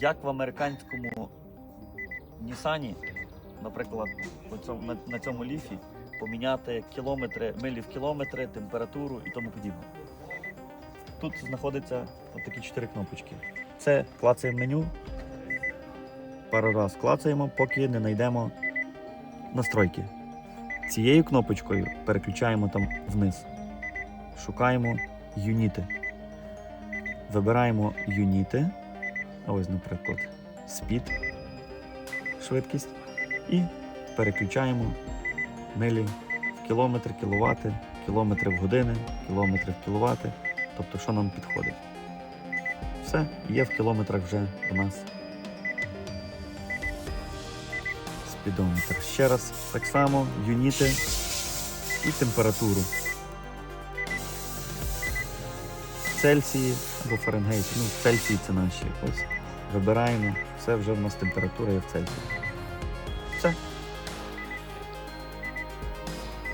як в американському Нісані, наприклад, на цьому, ліфі, поміняти кілометри, милі в кілометри, температуру і тому подібне. Тут знаходяться от такі чотири кнопочки. Це клацаємо меню. Пару раз клацаємо, поки не знайдемо настройки. Цією кнопочкою переключаємо там вниз. Шукаємо юніти. Вибираємо юніти. Ось, наприклад, speed, швидкість. І переключаємо милі в кілометри, кіловати, кілометри в години, кілометри в кіловати. Тобто, що нам підходить. Все, є в кілометрах вже у нас спідометр. Ще раз так само юніти і температуру. Цельсії або Фаренгейт. Ну, Цельсії це наші. Ось. Вибираємо. Все вже в нас температура є в Цельсії. Все.